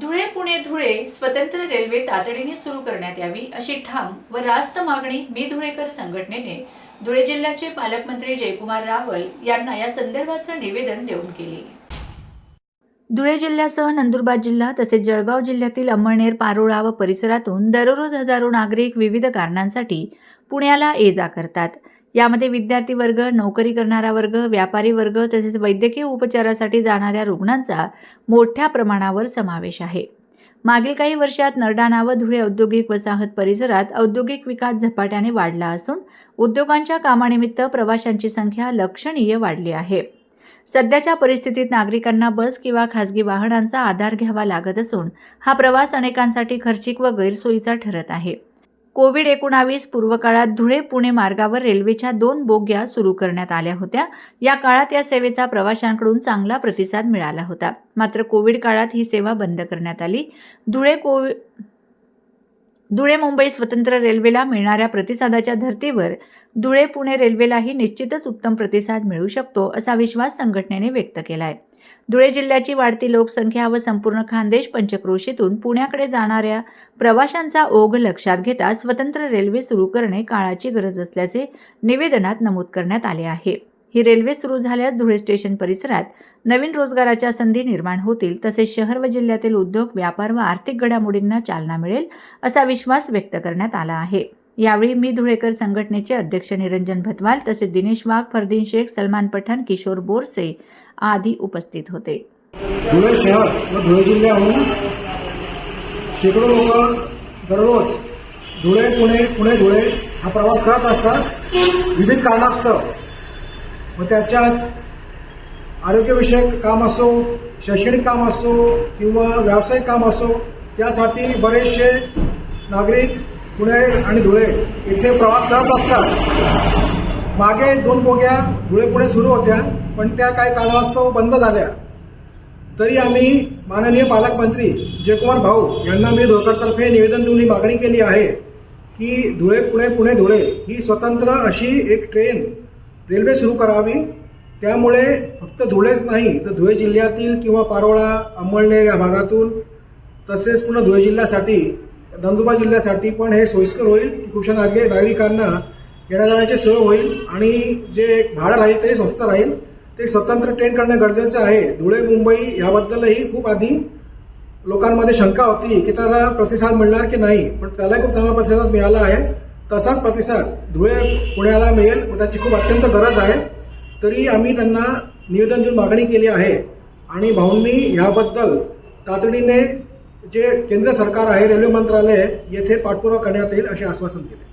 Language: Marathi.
धुळे पुणे धुळे स्वतंत्र रेल्वे तातडीने सुरू करण्यात यावी अशी ठाम व रास्त मागणी मी धुळेकर संघटनेने धुळे जिल्ह्याचे पालकमंत्री जयकुमार रावल यांना या संदर्भाचं निवेदन देऊन केले. धुळे जिल्ह्यासह नंदुरबार जिल्हा तसेच जळगाव जिल्ह्यातील अंमळनेर पारोळा व परिसरातून दररोज हजारो नागरिक विविध कारणांसाठी पुण्याला ये जा करतात. यामध्ये विद्यार्थी वर्ग नोकरी करणारा वर्ग व्यापारी वर्ग तसेच वैद्यकीय उपचारासाठी जाणाऱ्या रुग्णांचा मोठ्या प्रमाणावर समावेश आहे. मागील काही वर्षात नरडाणा व धुळे औद्योगिक वसाहत परिसरात औद्योगिक विकास झपाट्याने वाढला असून उद्योगांच्या कामानिमित्त प्रवाशांची संख्या लक्षणीय वाढली आहे. सध्याच्या परिस्थितीत नागरिकांना बस किंवा खासगी वाहनांचा आधार घ्यावा लागत असून हा प्रवास अनेकांसाठी खर्चिक व गैरसोयीचा ठरत आहे. कोविड एकोणावीस पूर्वकाळात धुळे पुणे मार्गावर रेल्वेच्या दोन बोग्या सुरू करण्यात आल्या होत्या. या काळात या सेवेचा प्रवाशांकडून चांगला प्रतिसाद मिळाला होता. मात्र कोविड काळात ही सेवा बंद करण्यात आली. धुळे कोवि धुळे मुंबई स्वतंत्र रेल्वेला मिळणाऱ्या प्रतिसादाच्या धर्तीवर धुळे पुणे रेल्वेलाही निश्चितच उत्तम प्रतिसाद मिळू शकतो असा विश्वास संघटनेने व्यक्त केला आहे धुळे जिल्ह्याची वाढती लोकसंख्या व संपूर्ण खानदेश पंचक्रोशीतून पुण्याकडे जाणाऱ्या प्रवाशांचा ओघ लक्षात घेता स्वतंत्र रेल्वे सुरू करणे काळाची गरज असल्याचे निवेदनात नमूद करण्यात आले आहे. ही रेल्वे सुरू झाल्यास धुळे स्टेशन परिसरात नवीन रोजगाराच्या संधी निर्माण होतील तसेच शहर व जिल्ह्यातील उद्योग व्यापार व आर्थिक घडामोडींना चालना मिळेल असा विश्वास व्यक्त करण्यात आला आहे. यावेळी मी धुळेकर संघटनेचे अध्यक्ष निरंजन भतवाल तसेच दिनेश वाघ फरदीन शेख सलमान पठाण किशोर बोरसे आदी उपस्थित होते. धुळे शहर व धुळे जिल्ह्याहून शेकडो लोक दररोज धुळे पुणे पुणे धुळे हा प्रवास करत असतात. विविध कारणास्तव. व त्याच्यात आरोग्यविषयक काम असो शैक्षणिक काम असो किंवा व्यावसायिक काम असो त्यासाठी बरेचसे नागरिक पुणे आणि धुळे इथे प्रवास करत असतात. मागे दोन बोग्या धुळे पुणे सुरू होत्या पण त्या काही कारणास्तव बंद झाल्या. तरी आम्ही माननीय पालकमंत्री जयकुमार भाऊ यांना मी धोकरतर्फे निवेदन देऊन ही मागणी केली आहे की धुळे पुणे पुणे धुळे ही स्वतंत्र अशी एक ट्रेन रेल्वे सुरू करावी. त्यामुळे फक्त धुळेच नाही तर धुळे जिल्ह्यातील किंवा पारोळा अंमळनेर या भागातून तसेच पुन्हा धुळे जिल्ह्यासाठी नंदुरबार जिल्ह्यासाठी पण हे सोयीस्कर होईल. की नागरिक नागरिकांना येण्या जाण्याची सोय होईल आणि जे भाडं राहील ते स्वस्त राहील. ते स्वतंत्र ट्रेन करणं गरजेचं आहे. धुळे मुंबई याबद्दलही खूप आधी लोकांमध्ये शंका होती की त्याला प्रतिसाद मिळणार की नाही. पण त्याला खूप चांगला प्रतिसाद मिळाला आहे. तसाच प्रतिसाद धुळे पुण्याला मिळेल. व त्याची खूप अत्यंत गरज आहे. तरी आम्ही त्यांना निवेदन देऊन मागणी केली आहे. आणि भाऊंनी याबद्दल तातडीने जे केंद्र सरकार आहे रेल्वे मंत्रालय येथे पाठपुरावा करण्यात येईल असे आश्वासन दिले.